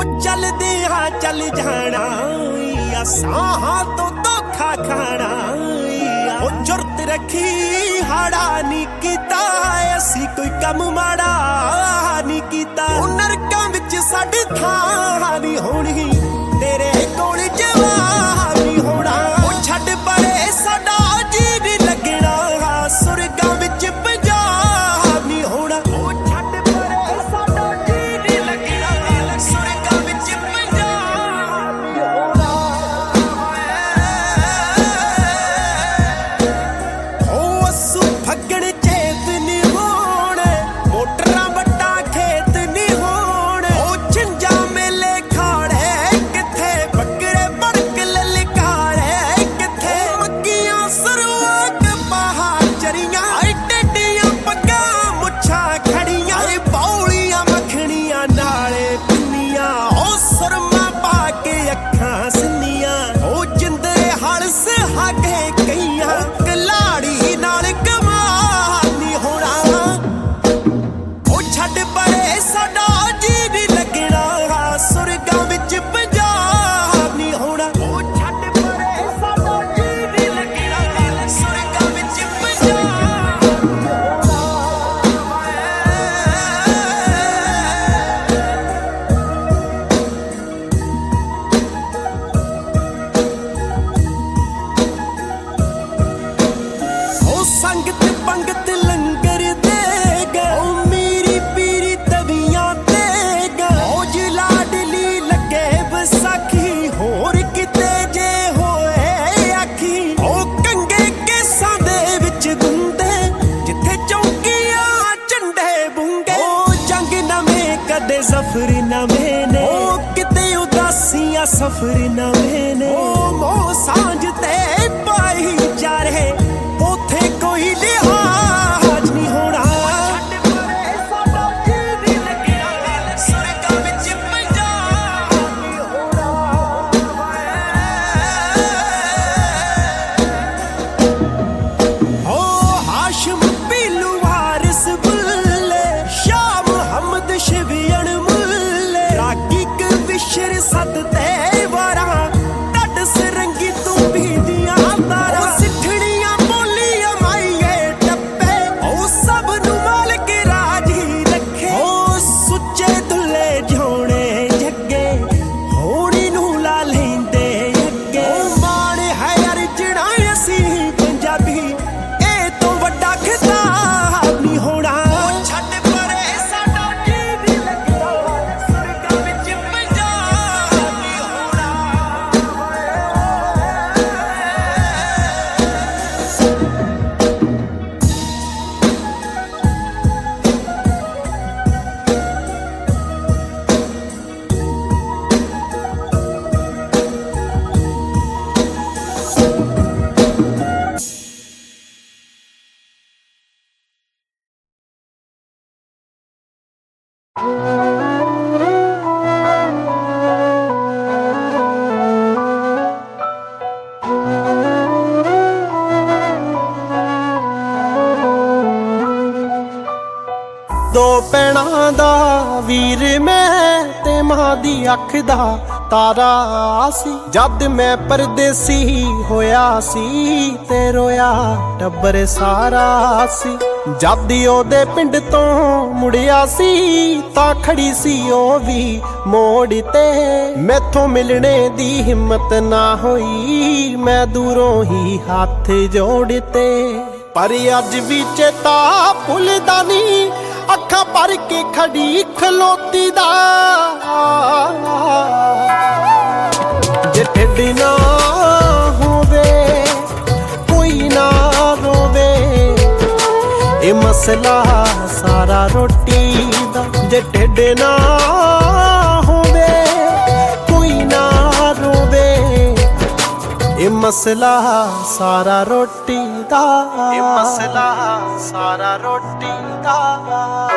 ਉਹ ਚੱਲਦੇ ਆ, ਚੱਲ ਜਾਣਾ ਆ। ਸਾਹਾਂ ਤੋਂ ਧੋਖਾ ਖਾਣਾ ਉਹ ਜੁਰਤ ਰੱਖੀ, ਹਾੜਾ ਨਹੀਂ ਕੀਤਾ। ਅਸੀਂ ਕੋਈ ਕੰਮ ਮਾੜਾ ਨਹੀਂ ਕੀਤਾ। ਉਹ ਨਰਕਾਂ ਵਿੱਚ ਸਾਡੀ ਥਾਂ ਪੰਗਤ ਲੰਗਰ ਦੇਗਾ। ਉਹ ਮੇਰੀ ਪੀਰੀ ਤਵੀਆਂ ਦੇਗਾ। ਉਹ ਜਲਾਡਲੀ ਲੱਗੇ ਵਿਸਾਖੀ, ਹੋਰ ਕਿਤੇ ਜੇ ਹੋਏ ਆਖੀ। ਉਹ ਕੰਗੇ ਕੇਸਾਂ ਦੇ ਵਿੱਚ ਗੁੰਦੇ, ਜਿੱਥੇ ਚੌਕੀਆਂ ਝੰਡੇ ਬੁੰਗੇ। ਉਹ ਜੰਗ ਨਵੇਂ ਕਦੇ ਜ਼ਫਰ ਨਵੇਂ ਨੇ। ਉਹ ਕਿਤੇ ਉਦਾਸੀਆਂ ਸਫਰ ਨਵੇਂ ਨੇ। ਉਹ ਮੋਹ ਸਾਂਝ ਤੇ ਕ ਵਿਸ਼ਰ ਸਤ ਤੇ ਦੋ ਪੈਣਾ ਦਾ ਵੀਰ ਮੈਂ ਤੇ ਮਾਂ ਦੀ ਅੱਖ ਦਾ ਤਾਰਾ ਸੀ। ਜਦ ਮੈਂ ਪਰਦੇਸੀ ਹੋਇਆ ਸੀ ਤੇ ਰੋਇਆ ਟੱਬਰ ਸਾਰਾ ਸੀ। ਜਦ ਉਹਦੇ ਪਿੰਡ ਤੋਂ ਮੁੜਿਆ ਸੀ ਤਾਂ ਖੜੀ ਸੀ ਉਹ ਵੀ ਮੋੜ ਤੇ। ਮੈਥੋਂ ਮਿਲਣੇ ਦੀ ਹਿੰਮਤ ਨਾ ਹੋਈ, ਮੈਂ ਦੂਰੋਂ ਹੀ ਹੱਥ ਜੋੜ ਤੇ। ਪਰ ਅੱਜ ਵੀ ਚੇਤਾ ਭੁੱਲਦਾ ਨਹੀਂ ਭਰ ਕੇ ਖੜੀ ਖਲੋਤੀ ਦਾ। ਜੇ ਢਿੱਡ ਨਾ ਹੋਵੇ, ਕੋਈ ਨਾ ਰੋਵੇ, ਇਹ ਮਸਲਾ ਸਾਰਾ ਰੋਟੀ ਦਾ। ਜੇ ਢਿੱਡ ਨਾ ਮਸਲਾ ਸਾਰਾ ਰੋਟੀ ਦਾ। ਇਹ ਮਸਲਾ ਸਾਰਾ ਰੋਟੀ ਦਾ।